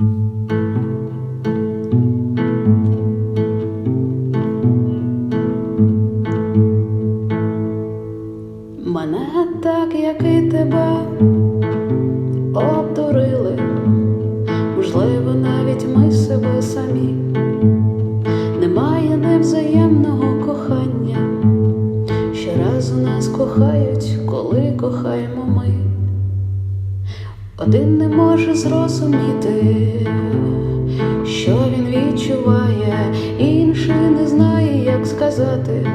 Мене так, як і тебе, обдурили, можливо, навіть ми себе самі. Немає невзаємного кохання, щоразу нас кохають, коли кохаємо ми. Один не може зрозуміти, що він відчуває, інший не знає, як сказати.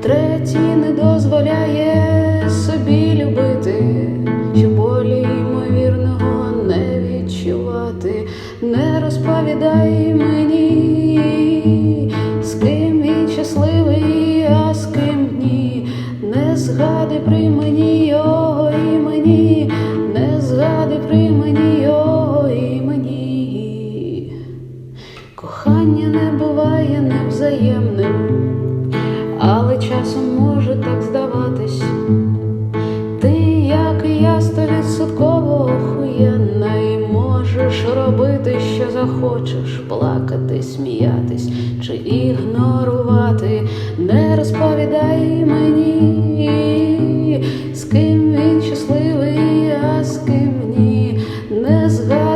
Третій не дозволяє собі любити, що болі ймовірного не відчувати, не розповідай мені, з ким він щасливий, а з ким ні, не згади при мені кохання не буває невзаємним, але часом може так здаватись. Ти, як і я, стовідсотково охуєнна, і можеш робити, що захочеш, плакати, сміятись чи ігнорувати, не розповідай мені, з ким він щасливий, а з ким ні, не згадуй.